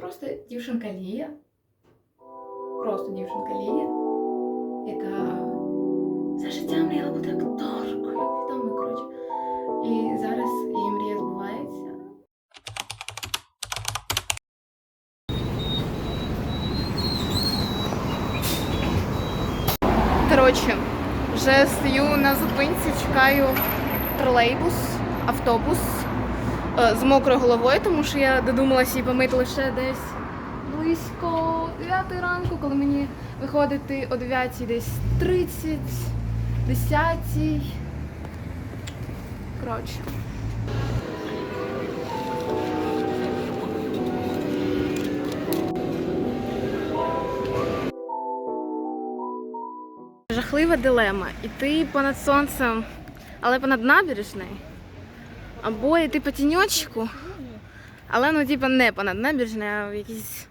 просто дівчинка Лія. Просто дівчинка Лія, яка за життя мріяла бути акторкою, відомою, коротше. І зараз її мрія збувається. Коротше, вже стою на зупинці, чекаю тролейбус, автобус з мокрою головою, тому що я додумалася її помити лише десь близько 9 ранку, коли мені виходити о 9 десь 30, 10. Коротше. Жахлива дилема. Іти понад сонцем, але понад набережною. Або йти по тіньочку, але ну типа не понад набережною, а в якійсь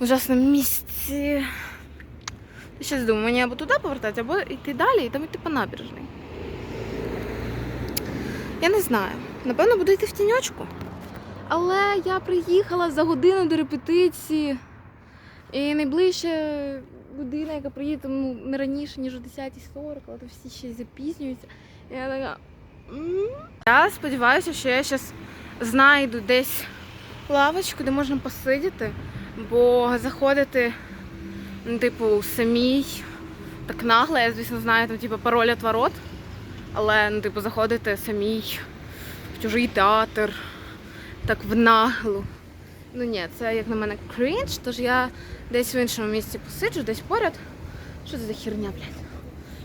ужасному місці. Я зараз думаю, мені або туди повертати, або йти далі і там йти по набережній. Я не знаю. Напевно, буду йти в тіньочку. Але я приїхала за годину до репетиції. І найближча людина, яка приїде ну, не раніше, ніж о 10.40, але то всі ще запізнюються. І я така. Я сподіваюся, що я зараз знайду десь лавочку, де можна посидіти, бо заходити, ну, типу, самій так нагло. Я, звісно, знаю там, типу, пароль від ворот, але ну, типу, заходити самій в чужий театр, так в наглу. Ну ні, це як на мене крінж, тож я десь в іншому місці посиджу, десь поряд. Що це за херня, блядь?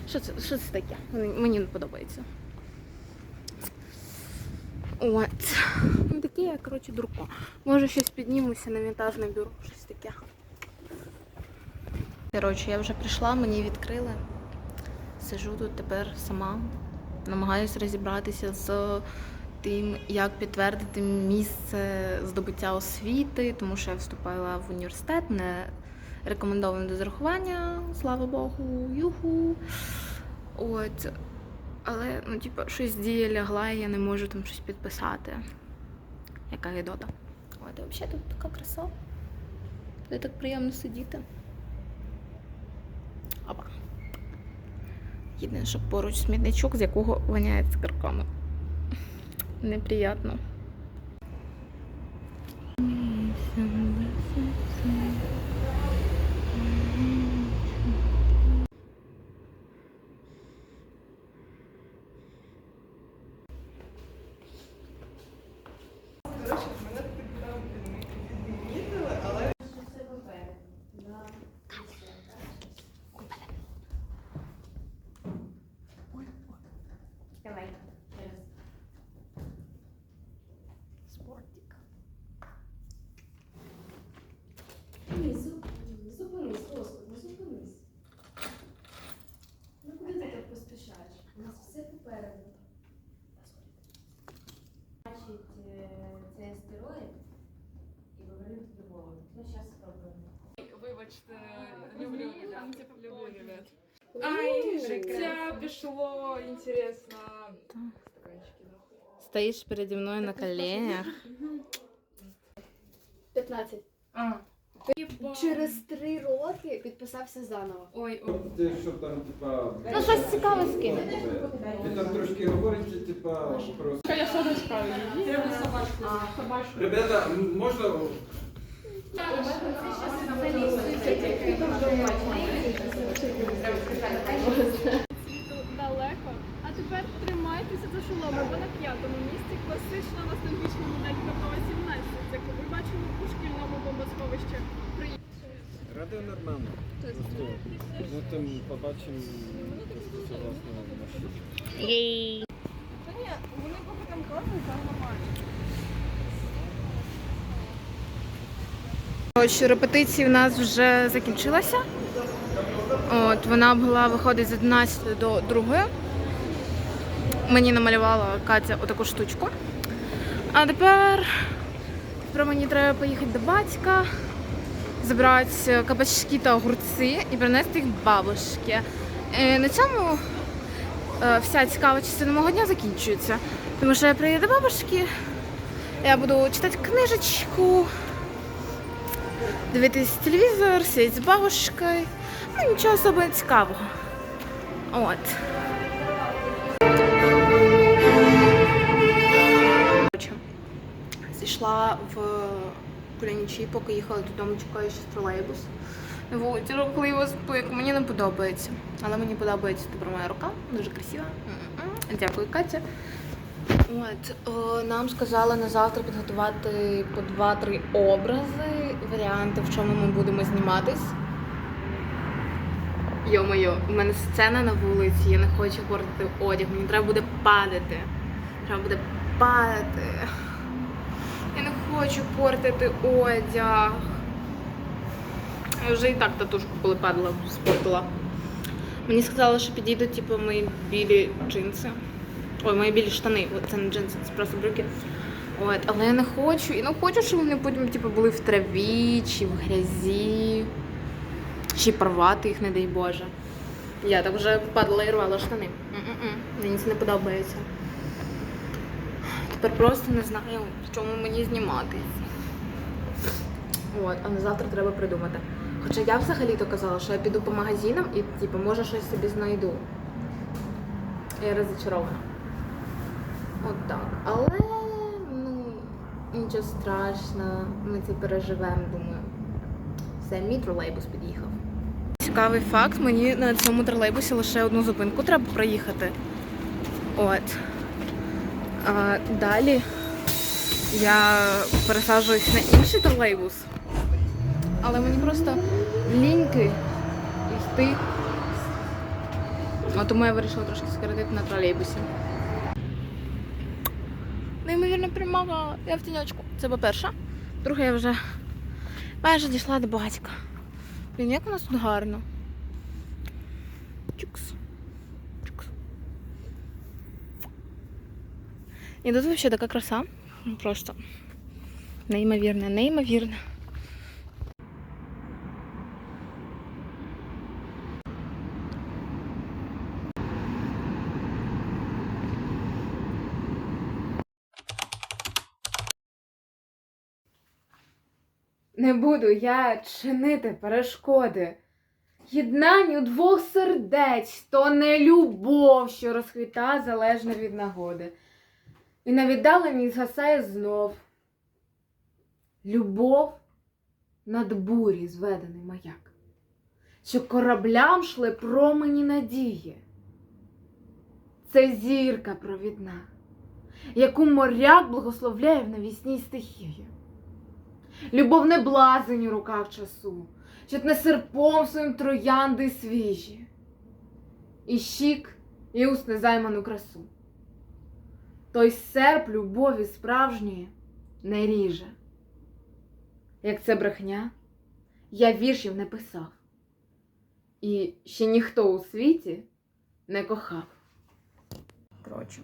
Що це, що це таке? Мені не подобається. От. Ну таке я, коротше, дурко. Може щось піднімуся на вінтажне бюро, щось таке. Коротше, я вже прийшла, мені відкрили. Сижу тут тепер сама. Намагаюся розібратися з тим, як підтвердити місце здобуття освіти, тому що я вступила в університет, не рекомендовано до зарахування, слава Богу, юху. От. Але, ну, типу, щось діє лягла, і я не можу там щось підписати. Яка гідота. От, і взагалі тут така краса. Тут так приємно сидіти. Опа. Єдине, що поруч смітничок, з якого воняє цигарками. Неприятно. Спортик. Ні, зупинись, зупинись, Господи, зупинись. Ну куди ти так поспішаєш? У нас все попереду. Бачить е, цей астероїд і повернути тобі голову. Ну, зараз спробуємо. Вибачте, люблю ребят. Люблю ребят. Ай, життя пішло, інтересно. Стаканчики нахуй. Стоишь передо мной на коленях. 15. А. Через три роки підписався заново. Ой, ой. Ти що там, типа. Ну, щось цікаве скине. Ви там трошки говорите, типа, про. Я собачка. Треба собачку. Собачку. Ребята, можна. далеко. А тепер тримайтеся за шоломи, бо на п'ятому місці класична ностальгічна модель Павлова 17, яку ви бачили у шкільному бомбосховищі. Радіо нормально. Ну там побачимо просто власне машину. Єй. Та ні, вони поки там кажуть, там нормально. Коротше, репетиція в нас вже закінчилася. От, вона була виходить з 11 до 2. Мені намалювала Катя отаку штучку. А тепер, тепер мені треба поїхати до батька, забрати кабачки та огурці і принести їх бабушки. І на цьому е, вся цікава частина мого дня закінчується. Тому що я приїду до бабушки, я буду читати книжечку. дивитись телевізор, сидіти з бабушкою. Ну, нічого особо цікавого. От. Коротше, Зайшла Кулянічі, поки їхала додому, чекаю ще тролейбус. На вулиці рухливо спик, мені не подобається. Але мені подобається тепер моя рука, дуже красива. Дякую, Катя. От, о, нам сказали на завтра підготувати по 2-3 образи, варіанти, в чому ми будемо зніматись. Йо-моє, у мене сцена на вулиці, я не хочу портити одяг, мені треба буде падати. Треба буде падати. Я не хочу портити одяг. Я вже і так татушку, коли падала, спортила. Мені сказали, що підійдуть типу, мої білі джинси. Ой, мої білі штани. Це не джинси, це просто брюки. От, але я не хочу. І не хочу, щоб вони потім типу, були в траві чи в грязі. Чи порвати їх, не дай Боже. Я так вже падала і рвала штани. Мені це не подобається. Тепер просто не знаю, в чому мені зніматись. От, а на завтра треба придумати. Хоча я взагалі-то казала, що я піду по магазинам і, типу, може щось собі знайду. Я розчарована. От так. Але ну, нічого страшного, ми це переживемо, думаю. Все, мій тролейбус під'їхав. Цікавий факт, мені на цьому тролейбусі лише одну зупинку треба проїхати. От. А далі я пересаджуюсь на інший тролейбус. Але мені просто ліньки йти. А тому я вирішила трошки скоротити на тролейбусі. Неймовірна перемога. Я в тіньочку. Це по-перше. Друге, я вже майже дійшла до батька. Блін, як у нас тут гарно. Чукс. І тут взагалі така краса. Просто неймовірна, неймовірна. Не буду я чинити перешкоди. Єднанню двох сердець то не любов, що розквіта залежно від нагоди. І на віддаленні згасає знов. Любов над бурі зведений маяк, що кораблям шли промені надії. Це зірка провідна, яку моряк благословляє в навісній стихії. Любов не блазень у руках часу, що тне серпом своїм троянди свіжі, і щік, і уст незайману красу. Той серп любові справжньої не ріже. Як це брехня, я віршів не писав, і ще ніхто у світі не кохав. Коротше,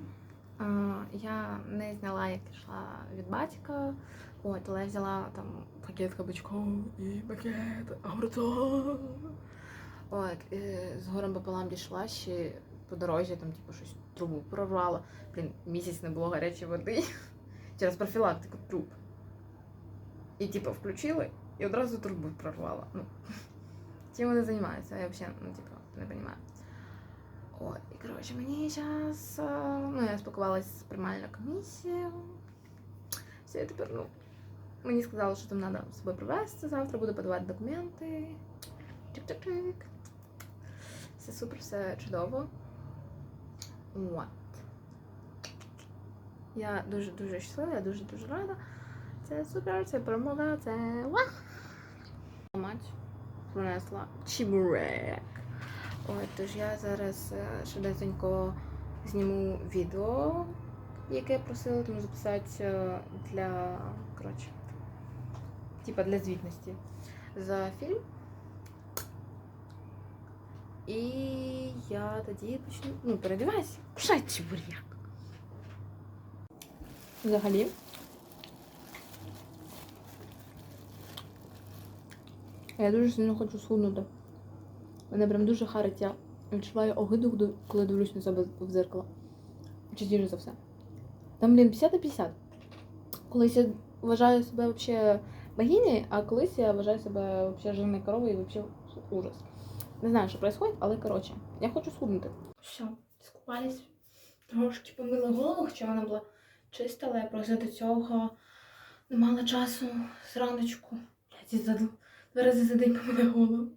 я не зняла, як йшла від батька. От, але я взяла там пакет кабачков і пакет огурцов. От, і з горем пополам дійшла ще по дорозі, там, типу, щось трубу прорвала. Блін, місяць не було гарячої води через профілактику труб. І, типу, включили і одразу трубу прорвала. Ну, чим вони займаються? Я взагалі, ну, типу, не розумію. От, і коротше, мені зараз. Ну, я спілкувалася з приймальною комісією. Все, я тепер, ну, Мені сказали, що там треба з собою привезти завтра, буду подавати документи. Чик-чик-чик. Все супер, все чудово. От. Я дуже-дуже щаслива, я дуже-дуже рада. Це супер, це перемога, це вах! Мать принесла чебурек. От, тож я зараз е, швидесенько зніму відео, яке просили тому записати е, для, коротше, типа для звітності за фільм. І я тоді почну. Ну, передівайся. Пшать чебуряк. Взагалі. Я дуже сильно хочу схуднути. Мене прям дуже харить. Я відчуваю огиду, коли дивлюсь на себе в зеркало. Частіше за все. Там, блін, 50 на 50. Колись я вважаю себе взагалі богині, а колись я вважаю себе взагалі жирною коровою і взагалі ужас. Не знаю, що відбувається, але коротше, я хочу схуднути. Все, скупались, трошки помила голову, хоча вона була чиста, але я просто до цього не мала часу зраночку. Блядь, і за два рази за день помила голову.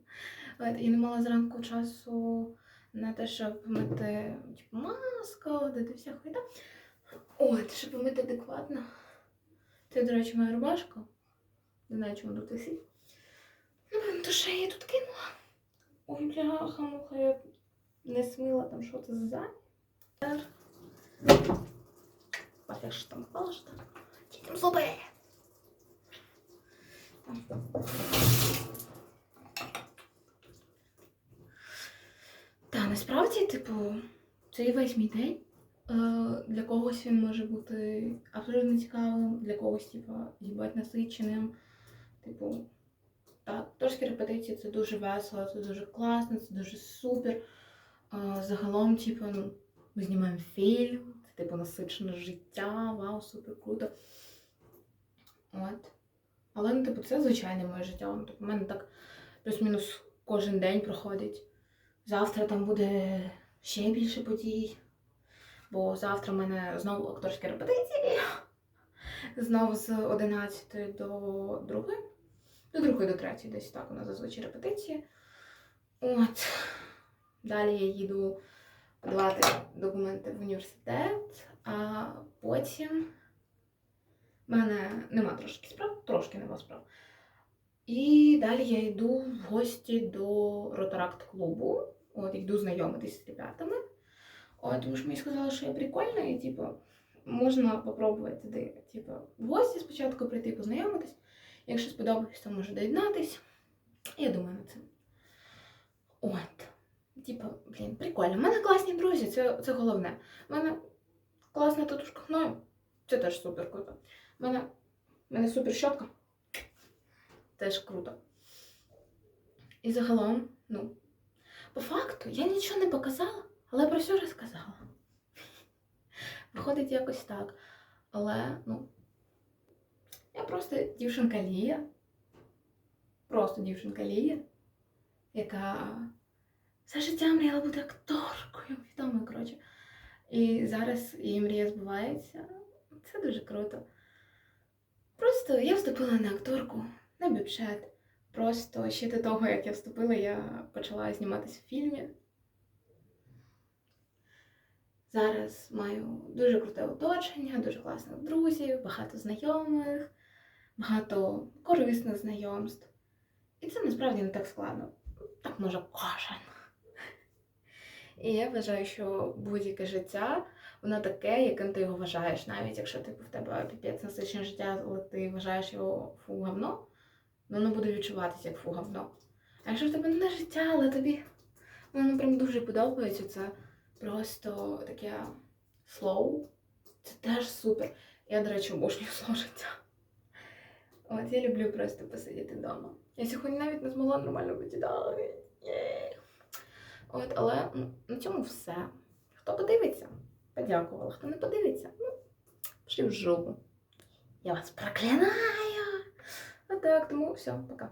От, І не мала зранку часу на те, щоб помити типу, маску, де вся хуйта. От, щоб помити адекватно. Це, до речі, моя рубашка. Не знаю, чому тут висить. Ну, то що я її тут кинула. Ой, бляха, муха, я не смила там що це за. Пафіг, що там що там. Зуби. Та насправді, типу, цей весь мій день. Е, Для когось він може бути абсолютно цікавим, для когось, типу, їбать насиченим. Типу, так, трошки репетиції це дуже весело, це дуже класно, це дуже супер. Е, Загалом, типу, ну, ми знімаємо фільм, це типу насичене життя, вау, супер круто. От. Але ну, типу, це звичайне моє життя. Ну, типу, у мене так плюс-мінус кожен день проходить. Завтра там буде ще більше подій. Бо завтра в мене знову акторські репетиції. Знову з 11 до 2. До 2 до 3 десь так у нас зазвичай репетиції. От. Далі я їду подавати документи в університет, а потім в мене нема трошки справ, трошки нема справ. І далі я йду в гості до Ротаракт клубу. От йду знайомитись з ребятами. От, тому що мені сказали, що я прикольна, і типу, можна попробувати туди, типу, в гості спочатку прийти познайомитись. Якщо сподобається, то може доєднатись. Я думаю над цим. От. Типу, блін, прикольно. У мене класні друзі, це, це головне. У мене класна татушка гною. Це теж супер круто. У мене, у мене супер щотка. Теж круто. І загалом, ну, по факту, я нічого не показала, але про все розказала. Виходить якось так. Але, ну, я просто дівчинка Лія. Просто дівчинка Лія, яка все життя мріяла бути акторкою, відомою, коротше. І зараз її мрія збувається. Це дуже круто. Просто я вступила на акторку, на бюджет. Просто ще до того, як я вступила, я почала зніматися в фільмі. Зараз маю дуже круте оточення, дуже класних друзів, багато знайомих, багато корисних знайомств. І це насправді не так складно. Так може кожен. І я вважаю, що будь-яке життя, воно таке, яким ти його вважаєш. Навіть якщо типу, в тебе піпець насичене життя, але ти вважаєш його фу говно, воно буде відчуватися як фу говно. А якщо в тебе не життя, але тобі воно прям дуже подобається, це просто таке слоу. Це теж супер. Я, до речі, обожнюю слоу життя. От я люблю просто посидіти вдома. Я сьогодні навіть не змогла нормально посідати. От, але на цьому все. Хто подивиться, подякувала. Хто не подивиться, ну, пішли в жопу. Я вас проклинаю. так, тому все, пока.